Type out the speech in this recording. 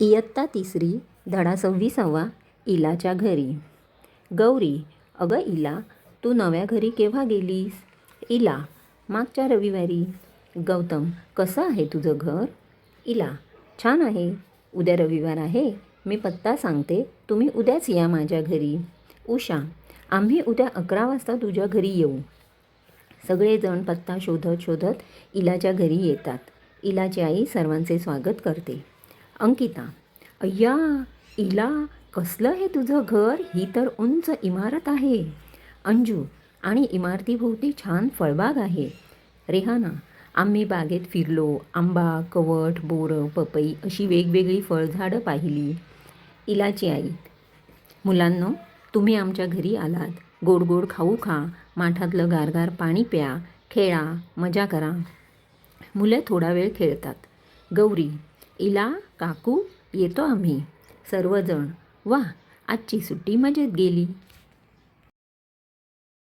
इयत्ता तिसरी धडा सव्वीसावा इलाच्या घरी. गौरी अगं इला तू नव्या घरी केव्हा गेलीस? इला मागच्या रविवारी. गौतम कसं आहे तुझं घर? इला छान आहे. उद्या रविवार आहे. मी पत्ता सांगते तुम्ही उद्याच या माझ्या घरी. उषा आम्ही उद्या अकरा वाजता तुझ्या घरी येऊ. सगळेजण पत्ता शोधत शोधत इलाच्या घरी येतात. इलाची आई सर्वांचे स्वागत करते. अंकिता अय्या इला कसलं हे तुझं घर? ही तर उंच इमारत आहे. अंजू आणि इमारतीभोवती छान फळबाग आहे. रेहाना आम्ही बागेत फिरलो आंबा कवठ बोरं पपई अशी वेगवेगळी फळझाडं पाहिली. इलाची आई मुलांनो तुम्ही आमच्या घरी आलात. गोड गोड खाऊ खा. माठातलं गारगार पाणी प्या. खेळा. मजा करा. मुलं थोडा वेळ खेळतात. गौरी इला काकू येतो आम्ही. सर्वजण. वा आजची सुट्टी मजेत गेली.